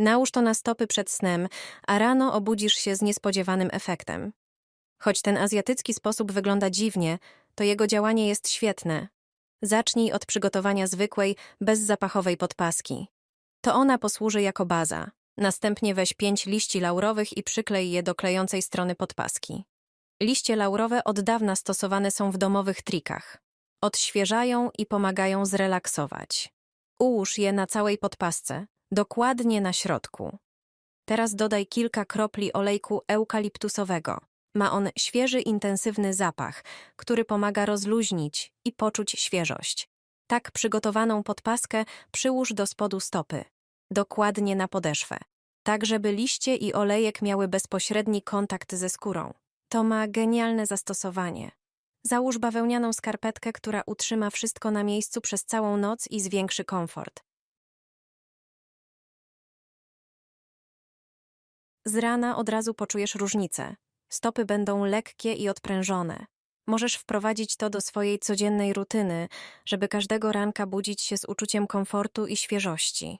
Nałóż to na stopy przed snem, a rano obudzisz się z niespodziewanym efektem. Choć ten azjatycki sposób wygląda dziwnie, to jego działanie jest świetne. Zacznij od przygotowania zwykłej, bezzapachowej podpaski. To ona posłuży jako baza. Następnie weź pięć liści laurowych i przyklej je do klejącej strony podpaski. Liście laurowe od dawna stosowane są w domowych trikach. Odświeżają i pomagają zrelaksować. Ułóż je na całej podpasce, dokładnie na środku. Teraz dodaj kilka kropli olejku eukaliptusowego. Ma on świeży, intensywny zapach, który pomaga rozluźnić i poczuć świeżość. Tak przygotowaną podpaskę przyłóż do spodu stopy, dokładnie na podeszwę, tak żeby liście i olejek miały bezpośredni kontakt ze skórą. To ma genialne zastosowanie. Załóż bawełnianą skarpetkę, która utrzyma wszystko na miejscu przez całą noc i zwiększy komfort. Z rana od razu poczujesz różnicę. Stopy będą lekkie i odprężone. Możesz wprowadzić to do swojej codziennej rutyny, żeby każdego ranka budzić się z uczuciem komfortu i świeżości.